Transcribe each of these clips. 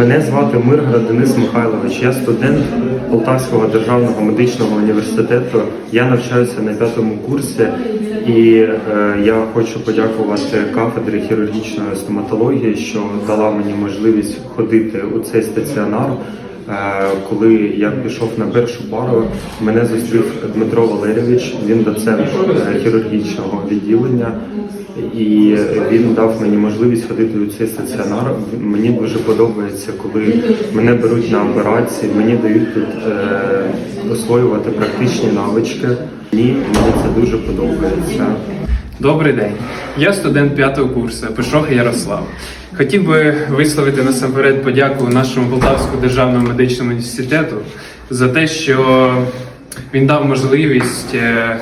Мене звати Миргра Денис Михайлович. Я студент Полтавського державного медичного університету. Я навчаюся на п'ятому курсі, і е, я хочу подякувати кафедрі хірургічної стоматології, що дала мені можливість ходити у цей стаціонар. Е, Коли я пішов на першу пару, мене зустрів Дмитро Валерійович. Він доцент е, хірургічного відділення, і він дав мені можливість ходити у цей стаціонар. Мені дуже подобається, коли мене беруть на операції, мені дають тут е, освоювати практичні навички. Мені, мені це дуже подобається. Добрий день. Я студент п'ятого курсу Пешох Ярослав. Хотів би висловити насамперед подяку нашому Полтавському державному медичному університету за те, що він дав можливість е,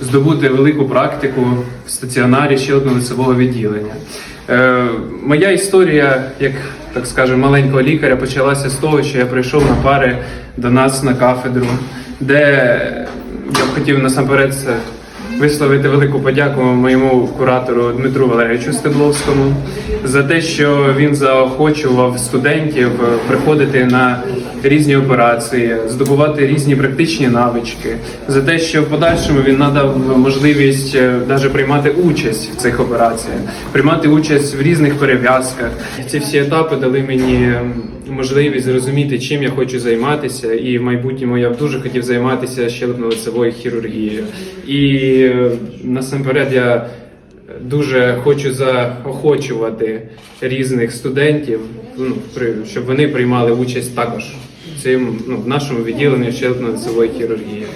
здобути велику практику в стаціонарі щелепно-лицевого відділення. Е, Моя історія, як так скажемо, маленького лікаря, почалася з того, що я прийшов на пари до нас на кафедру, де я б хотів насамперед висловити велику подяку моєму куратору Дмитру Валерійовичу Стебловському за те, що він заохочував студентів е, приходити на різні операції, здобувати різні практичні навички, за те, що в подальшому він надав можливість навіть приймати участь в цих операціях, приймати участь в різних перев'язках. Ці всі етапи дали мені можливість зрозуміти, чим я хочу займатися, і в майбутньому я б дуже хотів займатися щелепно-лицевою хірургією. І насамперед я дуже хочу заохочувати різних студентів, ну, щоб вони приймали участь також в цим ну, в нашому відділенні щелепно-лицевої хірургії.